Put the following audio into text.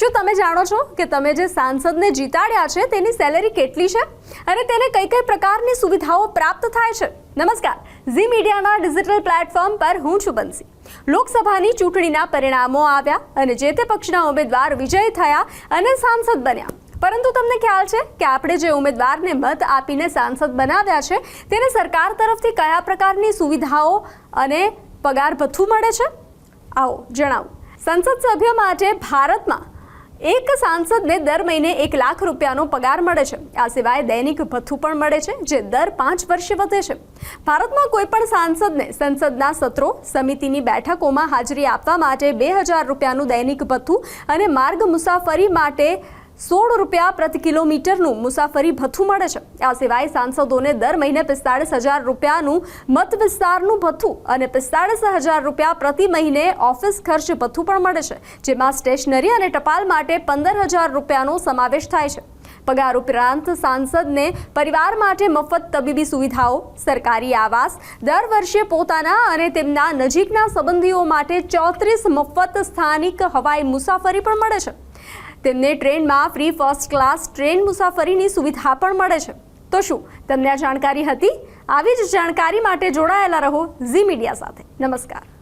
શું તમે જાણો છો કે તમે જે સાંસદને જીતાડ્યા છે, તેની સેલેરી કેટલી છે? અને તેને કઈ કઈ પ્રકારની સુવિધાઓ પ્રાપ્ત થાય છે? નમસ્કાર. ઝી મીડિયાના ડિજિટલ પ્લેટફોર્મ પર હું છું બંસી. લોકસભાની ચૂંટણીના પરિણામો આવ્યા અને જે તે પક્ષના ઉમેદવાર વિજય થયા અને સાંસદ બન્યા. પરંતુ તમને ખ્યાલ છે કે આપણે જે ઉમેદવારને મત આપીને સાંસદ બનાવ્યા છે, તેને સરકાર તરફથી કયા પ્રકારની સુવિધાઓ અને પગાર ભથ્થું મળે છે? આવો, જણાવો. સંસદ સભ્ય માટે ભારતમાં એક સાંસદને દર મહિને એક લાખ રૂપિયાનો પગાર મળે છે. આ સિવાય દૈનિક ભથ્થું પણ મળે છે, જે દર પાંચ વર્ષે વધે છે. ભારતમાં કોઈ પણ સાંસદને સંસદના સત્રો, સમિતિની બેઠકોમાં હાજરી આપવા માટે બે હજાર રૂપિયાનું દૈનિક ભથ્થું અને માર્ગ મુસાફરી માટે સોળ રૂપિયા પ્રતિ કિલોમીટરનું મુસાફરી ભથ્થું મળે છે. આ સિવાય સાંસદોને દર મહિને પિસ્તાળીસ હજાર રૂપિયાનું મત વિસ્તારનું ભથ્થું અને પિસ્તાળીસ હજાર રૂપિયા પ્રતિ મહિને ઓફિસ ખર્ચ ભથ્થું પણ મળે છે, જેમાં સ્ટેશનરી અને ટપાલ માટે પંદર હજાર રૂપિયાનો સમાવેશ થાય છે. પગાર ઉપરાંત સાંસદને પરિવાર માટે મફત તબીબી સુવિધાઓ, સરકારી આવાસ, દર વર્ષે પોતાના અને તેમના નજીકના સંબંધીઓ માટે ચોત્રીસ મફત સ્થાનિક હવાઈ મુસાફરી પણ મળે છે. તેમને ટ્રેનમાં ફ્રી ફર્સ્ટ ક્લાસ ટ્રેન મુસાફરીની સુવિધા પણ મળે છે. તો શું, તમને આ જાણકારી હતી? આવી જ જાણકારી માટે જોડાયેલા રહો ઝી મીડિયા સાથે. નમસ્કાર.